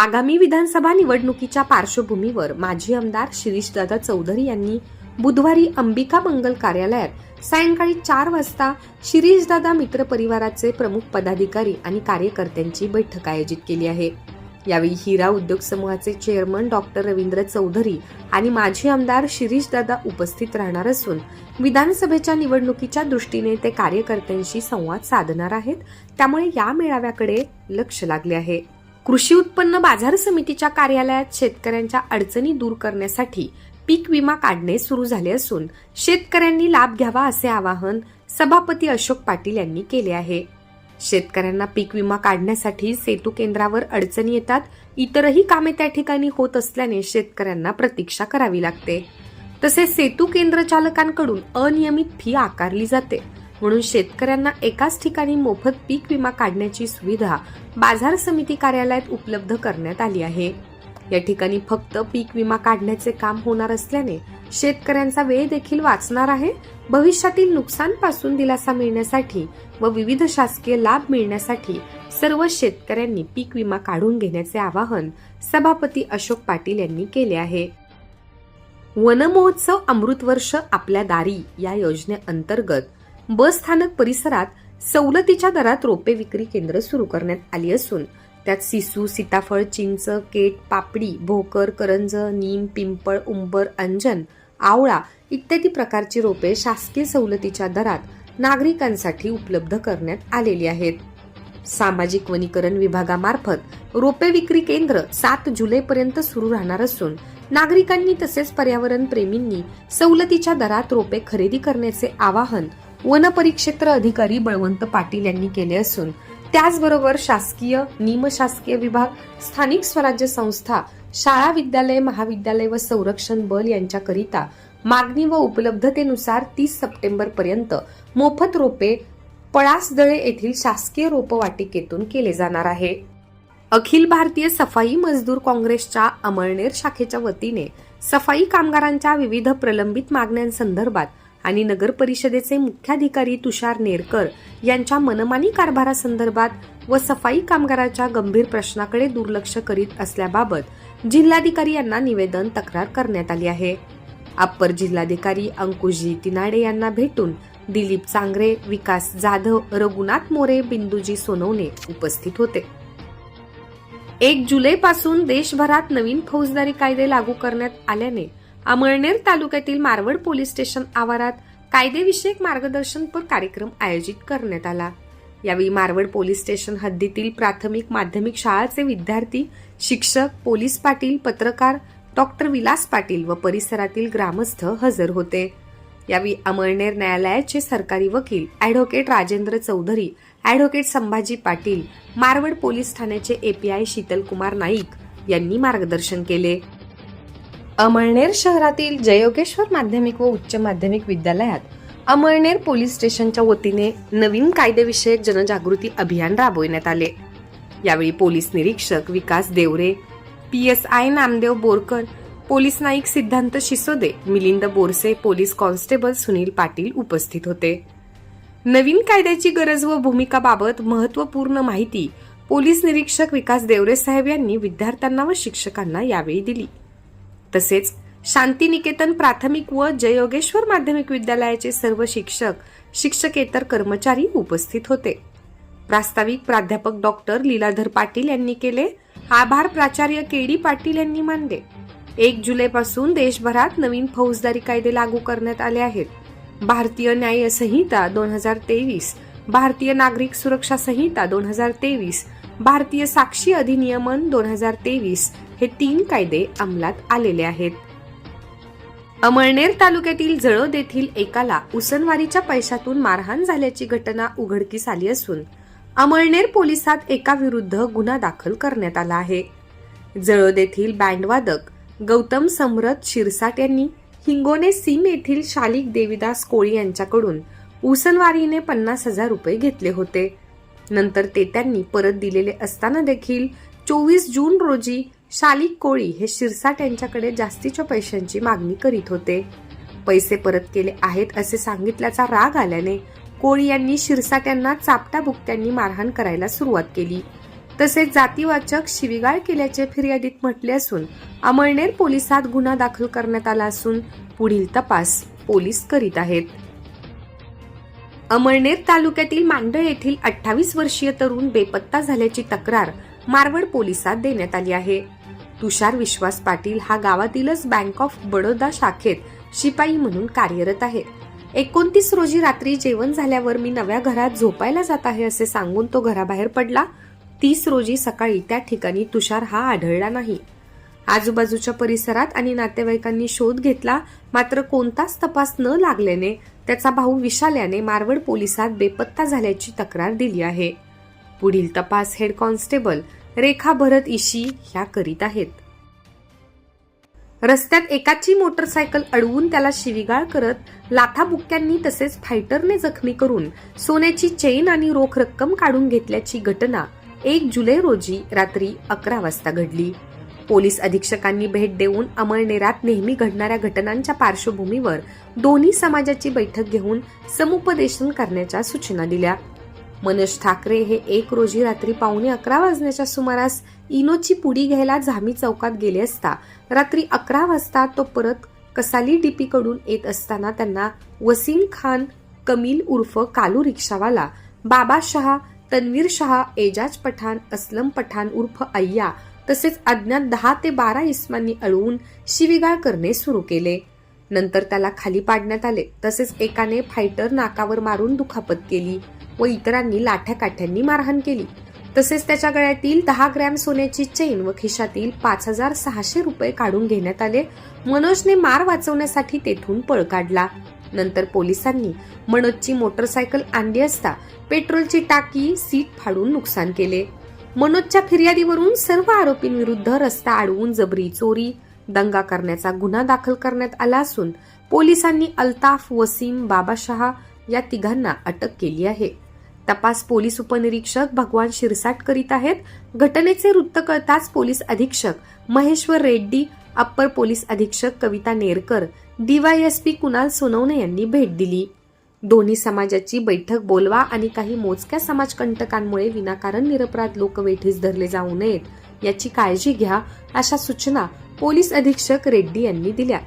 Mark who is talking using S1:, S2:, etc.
S1: आगामी विधानसभा निवडणुकीच्या पार्श्वभूमीवर माजी आमदार शिरीषदादा चौधरी यांनी बुधवारी अंबिका मंगल कार्यालयात सायंकाळी चार वाजता शिरीषदादा मित्र परिवाराचे प्रमुख पदाधिकारी आणि कार्यकर्त्यांची बैठक आयोजित केली आहे. यावेळी हिरा उद्योग समूहाचे चेअरमन डॉक्टर रवींद्र चौधरी आणि माजी आमदार शिरीषदादा उपस्थित राहणार असून विधानसभेच्या निवडणुकीच्या दृष्टीने ते कार्यकर्त्यांशी संवाद साधणार आहेत. त्यामुळे या मेळाव्याकडे लक्ष लागले आहे. कृषी उत्पन्न बाजार समितीच्या कार्यालयात शेतकऱ्यांच्या अडचणी दूर करण्यासाठी पीक विमा काढणे सुरू झाले असून शेतकऱ्यांनी लाभ घ्यावा असे आवाहन सभापती अशोक पाटील यांनी केले आहे. शेतकऱ्यांना पीक विमा काढण्यासाठी सेतू केंद्रावर अडचणी येतात इतरही कामे त्या ठिकाणी होत असल्याने शेतकऱ्यांना प्रतीक्षा करावी लागते. तसेच सेतू केंद्र चालकांकडून अनियमित फी आकारली जाते. म्हणून शेतकऱ्यांना एकाच ठिकाणी मोफत पीक विमा काढण्याची सुविधा बाजार समिती कार्यालयात उपलब्ध करण्यात आली आहे. या ठिकाणी फक्त पीक विमा काढण्याचे काम होणार असल्याने शेतकऱ्यांचा वेळ देखील वाचणार आहे. भविष्यातील नुकसानपासून दिलासा मिळण्यासाठी व विविध शासकीय लाभ मिळण्यासाठी सर्व शेतकऱ्यांनी पीक विमा काढून घेण्याचे आवाहन सभापती अशोक पाटील यांनी केले आहे. वनमहोत्सव अमृत वर्ष आपल्या दारी या योजनेअंतर्गत बस स्थानक परिसरात सवलतीच्या दरात रोपे विक्री केंद्र सुरू करण्यात आली असून त्यात सिसू सीताफळ चिंच केट पापडी भोकर करंज नीम पिंपळ उंबर अंजन आवळा इत्यादी प्रकारची रोपे शासकीय सवलतीच्या दरात नागरिकांसाठी उपलब्ध करण्यात आलेली आहेत. सामाजिक वनीकरण विभागामार्फत रोपे विक्री केंद्र सात जुलैपर्यंत सुरू राहणार असून नागरिकांनी तसेच पर्यावरण प्रेमींनी सवलतीच्या दरात रोपे खरेदी करण्याचे आवाहन वनपरिक्षेत्र अधिकारी बळवंत पाटील यांनी केले असून त्याचबरोबर शासकीय निमशासकीय विभाग स्थानिक स्वराज्य संस्था शाळा विद्यालय महाविद्यालय व संरक्षण बल यांच्याकरिता मागणी व उपलब्धतेनुसार तीस सप्टेंबर पर्यंत मोफत रोपे पळासदळे येथील शासकीय रोपवाटिकेतून केले जाणार आहे. अखिल भारतीय सफाई मजदूर काँग्रेसच्या अमळनेर शाखेच्या वतीने सफाई कामगारांच्या विविध प्रलंबित मागण्यांसंदर्भात आणि नगर परिषदेचे मुख्याधिकारी तुषार नेरकर यांच्या मनमानी कारभारासंदर्भात व सफाई कामगाराच्या गंभीर प्रश्नाकडे दुर्लक्ष करीत असल्याबाबत जिल्हाधिकारी यांना निवेदन तक्रार करण्यात आली आहे. अप्पर जिल्हाधिकारी अंकुशजी तिनाडे यांना भेटून दिलीप चांगरे विकास जाधव रघुनाथ मोरे बिंदूजी सोनवणे उपस्थित होते. एक जुलैपासून देशभरात नवीन फौजदारी कायदे लागू करण्यात आल्याने अमळनेर तालुक्यातील मारवड पोलीस स्टेशन आवारात कायदेविषयक मार्गदर्शनपर कार्यक्रम आयोजित करण्यात आला. यावेळी मारवड पोलीस स्टेशन हद्दीतील प्राथमिक माध्यमिक शाळाचे विद्यार्थी शिक्षक पोलीस पाटील पत्रकार डॉक्टर विलास पाटील व परिसरातील ग्रामस्थ हजर होते. यावेळी अमळनेर न्यायालयाचे सरकारी वकील advocate Rajendra Chaudhari advocate Sambhaji Patil Marwad police ठाण्याचे एपीआय शीतलकुमार नाईक यांनी मार्गदर्शन केले. अमळनेर शहरातील जयोगेश्वर माध्यमिक व उच्च माध्यमिक विद्यालयात अमळनेर पोलीस स्टेशनच्या वतीने नवीन कायदेविषयक जनजागृती अभियान राबविण्यात आले. यावेळी पोलीस निरीक्षक Vikas Deore P S I Namdev Borkar police नाईक सिद्धांत शिसोदे मिलिंद बोरसे पोलीस कॉन्स्टेबल सुनील पाटील उपस्थित होते. नवीन कायद्याची गरज व भूमिकाबाबत महत्त्वपूर्ण माहिती पोलीस निरीक्षक विकास देवरे साहेब यांनी विद्यार्थ्यांना व शिक्षकांना यावेळी दिली. तसेच शांतिनिकेतन प्राथमिक व जयोगेश्वर माध्यमिक विद्यालयाचे सर्व शिक्षक शिक्षकेतर कर्मचारी उपस्थित होते. प्रास्ताविक प्राध्यापक डॉक्टर लीलाधर पाटील यांनी केले. आभार प्राचार्य के डी पाटील यांनी मानले. एक जुलैपासून देशभरात नवीन फौजदारी कायदे लागू करण्यात आले आहेत. भारतीय न्याय संहिता दोन हजार तेवीस भारतीय नागरिक सुरक्षा संहिता दोन हजार तेवीस भारतीय साक्षी अधिनियमन दोन हजार तेवीस हे तीन कायदे अंमलात आलेले आहेत. अमळनेर तालुक्यातील जळोद येथील एकाला उसनवारीच्या पैशातून मारहाण झाल्याची घटना उघडकीस आली असून अमळनेर पोलिसात एका विरुद्ध गुन्हा दाखल करण्यात आला आहे. जळोद येथील बँडवादक गौतम समरथ शिरसाट यांनी हिंगोने सीम येथील शालिक देवीदास कोळी यांच्याकडून उसनवारीने पन्नास हजार रुपये घेतले होते. नंतर ते त्यांनी परत दिलेले असताना देखील चोवीस जून रोजी शालिक कोळी हे शिरसाट यांच्याकडे जास्तीच्या पैशांची मागणी करीत होते. पैसे परत केले आहेत असे सांगितल्याचा राग आल्याने कोळी यांनी शिरसाट यांना चापटा बुकट्यांनी मारहाण करायला सुरुवात केली. तसेच जातीवाचक शिविगाळ केल्याचे फिर्यादीत म्हटले असून अमळनेर पोलिसात गुन्हा दाखल करण्यात आला असून पुढील तपास पोलीस करीत आहेत. अमळनेर तालुक्यातील मांडळ येथील अठ्ठावीस वर्षीय तरुण बेपत्ता झाल्याची तक्रार मारवड पोलिसात देण्यात आली आहे. तुषार विश्वास पाटील हा गावातीलच बँक ऑफ बडोदा शाखेत शिपाई म्हणून कार्यरत आहे. एकोणतीस रोजी रात्री जेवण झाल्यावर मी नव्या घरात झोपायला जात आहे असे सांगून तो घराबाहेर पडला. तीस रोजी सकाळी त्या ठिकाणी तुषार हा आढळला नाही. आजूबाजूच्या परिसरात आणि नातेवाईकांनी शोध घेतला मात्र कोणताच तपास न लागल्याने त्याचा भाऊ विशाल याने मारवड पोलिसात बेपत्ता झाल्याची तक्रार दिली आहे. पुढील तपास हेड कॉन्स्टेबल रेखा भरत इशी ह्या करीत आहेत. रस्त्यात एकाची मोटरसायकल अडवून त्याला शिवीगाळ करत लाथाबुक्क्यांनी तसेच फायटरने जखमी करून सोन्याची चेन आणि रोख रक्कम काढून घेतल्याची घटना एक जुलै रोजी रात्री अकरा वाजता घडली. पोलीस अधीक्षकांनी भेट देऊन अमळनेरात नेहमी घडणाऱ्या घटनांच्या पार्श्वभूमीवर दोन्ही समाजाची बैठक घेऊन समुपदेशन करण्याच्या सूचना दिल्या. मनोज ठाकरे हे एक रोजी रात्री पावणे अकरा वाजण्याच्या सुमारास इनोची पुडी घ्यायला झामी चौकात गेले असता रात्री अकरा वाजता तो परत कसाली डीपीकडून येत असताना त्यांना वसीम खान कमील उर्फ कालू रिक्षावाला बाबा शहा तन्वीर शहा एजाज पठाण असलम पठाण उर्फ अय्या तसेच अज्ञात दहा ते बारा इस्मांनी अळवून शिवीगाळ करणे सुरू केले. नंतर त्याला खाली पाडण्यात आले. तसेच एकाने फायटर नाकावर मारून दुखापत केली. व इतरांनी लाठ्या काठ्यांनी मारहाण केली. तसेच त्याच्या गळ्यातील दहा ग्रॅम सोन्याची चेन व खिशातील पाच हजार सहाशे रुपये काढून घेण्यात आले. मनोजने मार वाचवण्यासाठी तेथून पळ काढला. नंतर पोलिसांनी मनोजची मोटरसायकल आणली असता पेट्रोलची टाकी सीट फाडून नुकसान केले. मनोजच्या फिर्यादीवरून सर्व आरोपींविरुद्ध रस्ता अडवून जबरी चोरी दंगा करण्याचा गुन्हा दाखल करण्यात आला असून पोलिसांनी अल्ताफ वसीम बाबाशहा या तिघांना अटक केली आहे. तपास पोलीस उपनिरीक्षक भगवान शिरसाट करीत आहेत. घटनेचे वृत्त कळताच पोलीस अधीक्षक महेश्वर रेड्डी अप्पर पोलीस अधीक्षक कविता नेरकर डीवायएसपी कुणाल सोनवणे यांनी भेट दिली. दोन्ही समाजाची बैठक बोलवा आणि काही मोजक्या समाजकंटकांमुळे विनाकारण निरपराध लोक वेठीस धरले जाऊ नयेत. याची काळजी घ्या अशा सूचना पोलीस अधीक्षक रेड्डी यांनी दिल्या